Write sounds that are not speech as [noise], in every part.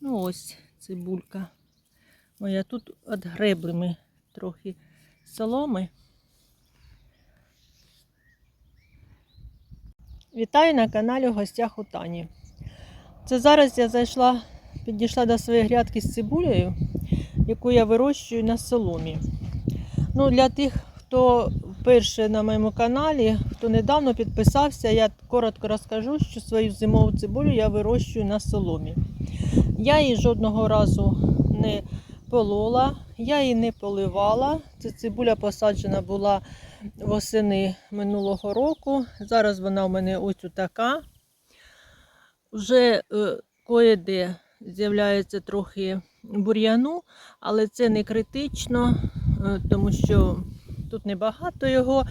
Ну ось цибулька. Моя тут відгребли ми трохи соломи. Вітаю на каналі в гостях у Тані. Це зараз я зайшла, підійшла до своєї грядки з цибулею, яку я вирощую на соломі. Ну, для тих, хто вперше на моєму каналі, хто недавно підписався, я коротко розкажу, що свою зимову цибулю я вирощую на соломі. Я її жодного разу не полола, я її не поливала. Ця цибуля посаджена була восени минулого року. Зараз вона у мене ось така. Вже е, кое-де з'являється трохи бур'яну, але це не критично, е, тому що тут небагато його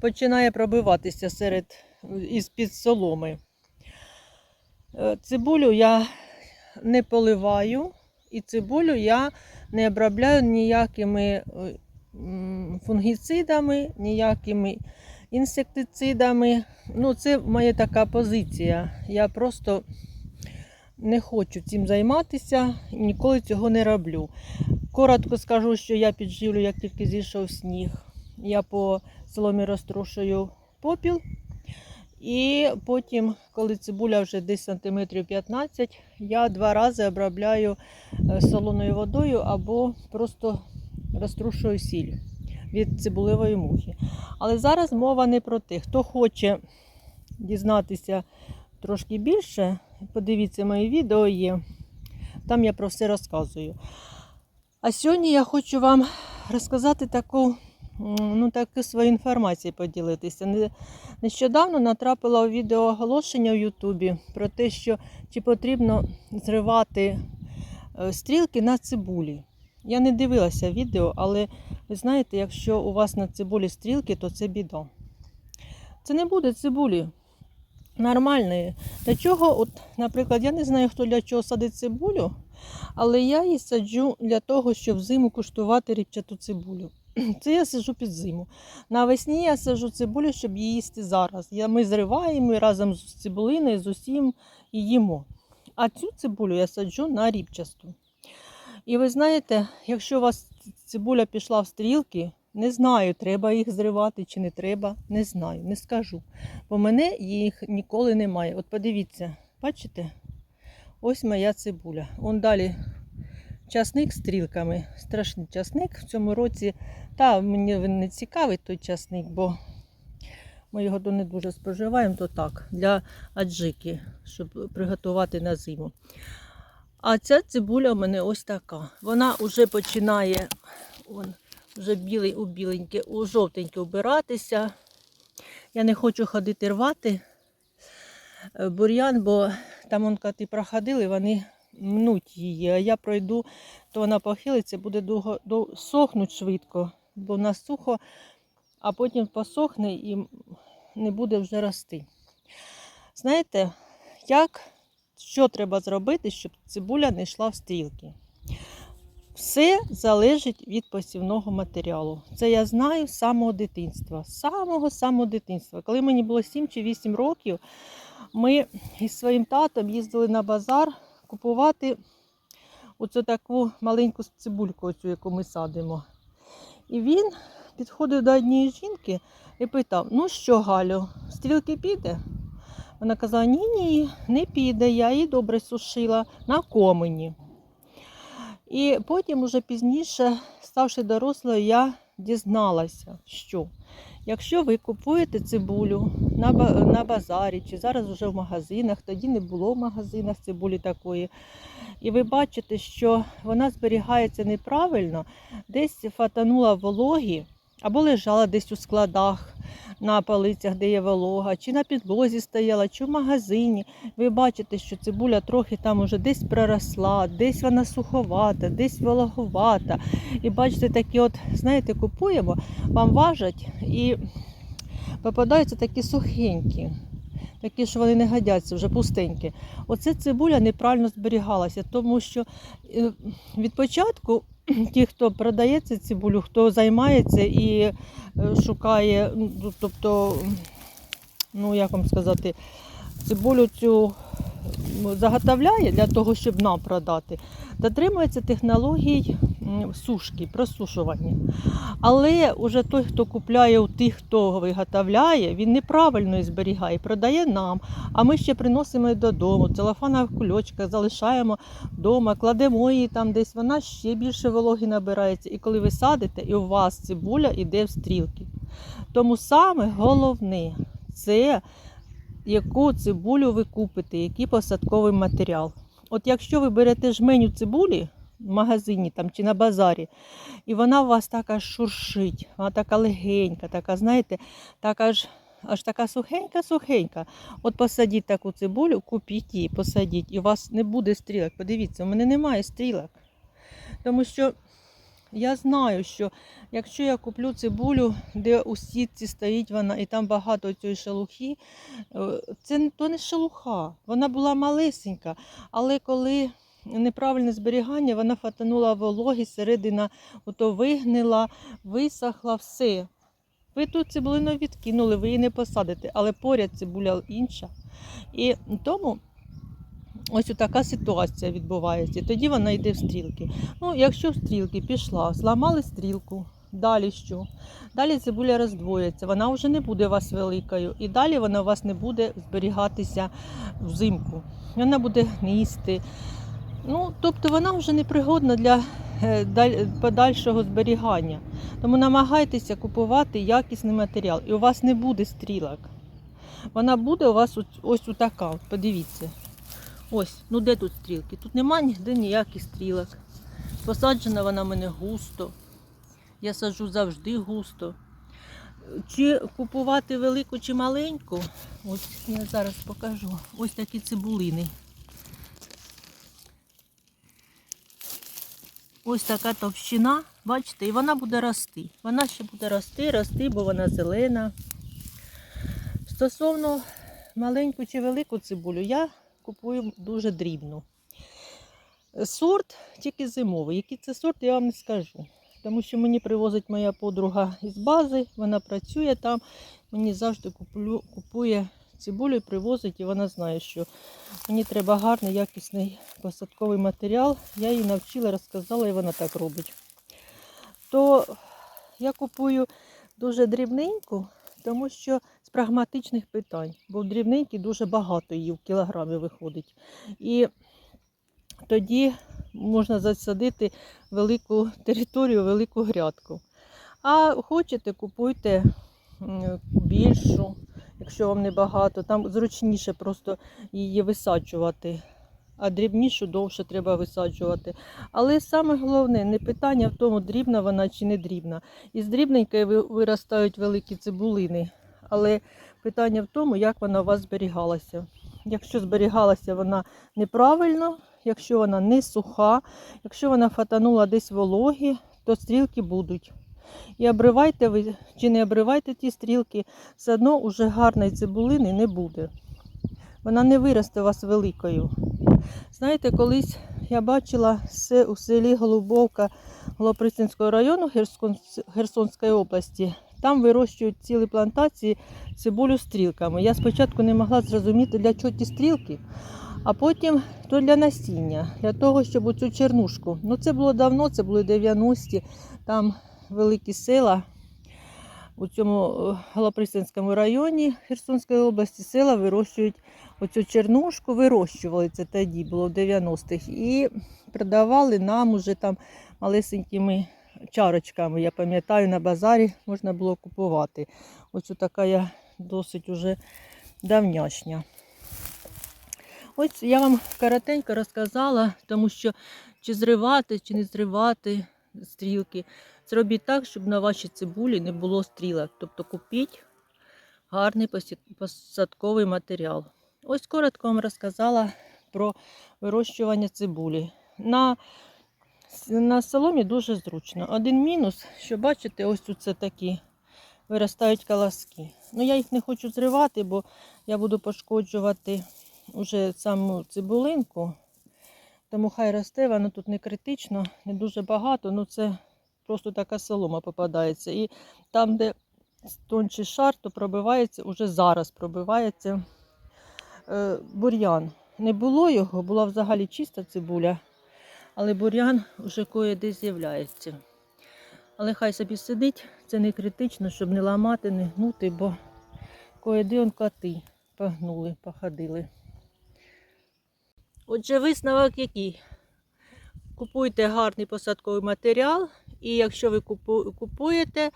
починає пробиватися серед із-під соломи. Е, Цибулю я не поливаю, і цибулю я не обробляю ніякими е, фунгіцидами, ніякими інсектицидами. Ну, це моя така позиція. Я просто не хочу цим займатися і ніколи цього не роблю. Коротко скажу, що я підживлю, як тільки зійшов сніг. Я по соломі розтрушую попіл. І потім, коли цибуля вже десь сантиметрів 15, я два рази обробляю е, солоною водою або просто розтрушую сіль від цибулевої мухи. Але зараз мова не про те. Хто хоче дізнатися трошки більше, подивіться мої відео є. Там я про все розказую. А сьогодні я хочу вам розказати таку, ну, таку свою інформацію поділитися. Нещодавно натрапила у відео оголошення в Ютубі про те, що чи потрібно зривати е, стрілки на цибулі. Я не дивилася відео, але ви знаєте, якщо у вас на цибулі стрілки, то це біда. Це не буде цибулі нормальної. Для чого, от, наприклад, я не знаю, хто для чого садить цибулю, але я її саджу для того, щоб взиму куштувати ріпчату цибулю. [clears throat] Це я саджу під зиму. Навесні я саджу цибулю, щоб її їсти зараз. Ми зриваємо разом з цибулиною, з усім і їмо. А цю цибулю я саджу на ріпчасту. І ви знаєте, якщо у вас цибуля пішла в стрілки, не знаю, треба їх зривати чи не треба, не знаю, не скажу. Бо мене їх ніколи немає. От подивіться, бачите? Ось моя цибуля. Вон далі часник стрілками. Страшний часник в цьому році. Та мені він не цікавий той часник, бо ми його то не дуже споживаємо, то так, для аджики, щоб приготувати на зиму. А ця цибуля у мене ось така. Вона вже починає он, вже білий у біленьке, у жовтеньке вбиратися. Я не хочу ходити рвати е, бур'ян, бо там он коти проходили, вони мнуть її. А я пройду, то вона похилиться, буде довго, до, сохнуть швидко, бо вона сухо, а потім посохне і не буде вже рости. Знаєте, як, що треба зробити, щоб цибуля не йшла в стрілки? Все залежить від посівного матеріалу. Це я знаю з самого дитинства. З самого самого дитинства. Коли мені було 7 чи 8 років, ми із своїм татом їздили на базар купувати оцю таку маленьку цибульку, оцю, яку ми садимо. І він підходив до однієї жінки і питав: ну що, Галю, стрілки піде? Вона казала: ні, ні, не піде, я її добре сушила на комені. І потім, уже пізніше, ставши дорослою, я дізналася, що якщо ви купуєте цибулю на, ба- базарі чи зараз вже в магазинах, тоді не було в магазинах цибулі такої, і ви бачите, що вона зберігається неправильно, десь фатанула вологі або лежала десь у складах на полицях, де є волога, чи на підлозі стояла, чи в магазині. Ви бачите, що цибуля трохи там уже десь проросла, десь вона суховата, десь вологовата. І бачите, такі от, знаєте, купуємо, вам важать і попадаються такі сухенькі. Такі, що вони не годяться, вже пустенькі. Оце цибуля неправильно зберігалася, тому що е, від початку [clears throat] ті, хто продає цю цибулю, хто займається і е, шукає, ну, тобто, ну як вам сказати, цибулю цю заготовляє для того, щоб нам продати, дотримується технологій сушки, просушування. Але уже той, хто купляє у тих, хто виготовляє, він неправильно її зберігає, продає нам. А ми ще приносимо її додому, целофанова кульочка, залишаємо вдома, кладемо її там десь, вона ще більше вологи набирається. І коли ви садите, і у вас цибуля йде в стрілки. Тому саме головне це яку цибулю ви купите, який посадковий матеріал. От якщо ви берете жменю цибулі в магазині там, чи на базарі, і вона у вас така шуршить, вона така легенька, така, знаєте, така ж. Аж така сухенька-сухенька. От посадіть таку цибулю, купіть її, посадіть, і у вас не буде стрілок. Подивіться, у мене немає стрілок. Тому що я знаю, що якщо я куплю цибулю, де у сітці стоїть вона, і там багато цієї шелухи, е, це то не шелуха, вона була малесенька, але коли неправильне зберігання, вона фатанула вологі, середина ото вигнила, висохла, все. Ви ту цибулину відкинули, ви її не посадите, але поряд цибуля інша. І тому ось така ситуація відбувається. Тоді вона йде в стрілки. Ну, якщо в стрілки пішла, зламали стрілку, далі що? Далі цибуля роздвоїться, вона вже не буде у вас великою, і далі вона у вас не буде зберігатися взимку. Вона буде гнисти. Ну, тобто вона вже не пригодна для е, подальшого зберігання. Тому намагайтеся купувати якісний матеріал, і у вас не буде стрілок. Вона буде у вас ось, ось така. Подивіться. Ось, ну де тут стрілки? Тут немає ніде ніяких стрілок. Посаджена вона в мене густо. Я саджу завжди густо. Чи купувати велику чи маленьку? Ось я зараз покажу. Ось такі цибулини. Ось така товщина, бачите, і вона буде рости. Вона ще буде рости, рости, бо вона зелена. Стосовно маленьку чи велику цибулю, я купую дуже дрібну. Сорт тільки зимовий. Який це сорт, я вам не скажу. Тому що мені привозить моя подруга із бази, вона працює там, мені завжди куплю, купує цибулю і привозить, і вона знає, що мені треба гарний, якісний посадковий матеріал. Я їй навчила, розказала, і вона так робить. То я купую дуже дрібненьку, тому що прагматичних питань, бо в дрібненькій дуже багато її в кілограмі виходить. І тоді можна засадити велику територію, велику грядку. А хочете, купуйте більшу, якщо вам не багато. Там зручніше просто її висаджувати, а дрібнішу довше треба висаджувати. Але саме головне, не питання в тому, дрібна вона чи не дрібна. Із дрібненької виростають великі цибулини. Але питання в тому, як вона у вас зберігалася. Якщо зберігалася вона неправильно, якщо вона не суха, якщо вона фатанула десь вологі, то стрілки будуть. І обривайте ви чи не обривайте ті стрілки, все одно уже гарної цибулини не буде. Вона не виросте у вас великою. Знаєте, колись я бачила у селі Голубовка Голоприцинського району Херсонської області. Там вирощують цілі плантації цибулю стрілками. Я спочатку не могла зрозуміти, для чого ті стрілки, а потім то для насіння, для того, щоб оцю чернушку. Ну це було давно, це були 90-ті, там великі села. У цьому е, Голоприсинському районі Херсонської області села вирощують оцю чернушку, вирощували це тоді, було в 90-х, і продавали нам уже там малесенькими чарочками. Я пам'ятаю, на базарі можна було купувати. Ось така я досить уже давнячня. Ось я вам коротенько розказала, тому що чи зривати, чи не зривати стрілки. Зробіть так, щоб на вашій цибулі не було стрілок. Тобто купіть гарний посадковий матеріал. Ось коротко вам розказала про вирощування цибулі. На, на соломі дуже зручно. Один мінус, що бачите, ось тут це такі виростають колоски. Ну, я їх не хочу зривати, бо я буду пошкоджувати уже саму цибулинку. Тому хай росте, воно тут не критично, не дуже багато, ну це просто така солома попадається. І там, де тонший шар, то пробивається, уже зараз пробивається е, бур'ян. Не було його, була взагалі чиста цибуля, але бур'ян вже кое-де з'являється. Але хай собі сидить, це не критично, щоб не ламати, не гнути, бо кое-де он коти погнули, походили. Отже, висновок який? Купуйте гарний посадковий матеріал, і якщо ви купуєте,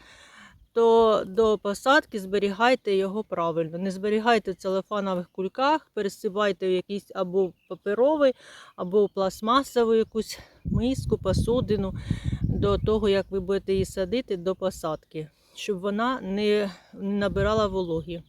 то до посадки зберігайте його правильно. Не зберігайте в целефанових кульках, пересипайте в якийсь або паперовий, або пластмасову якусь миску, посудину до того, як ви будете її садити до посадки, щоб вона не набирала вологі.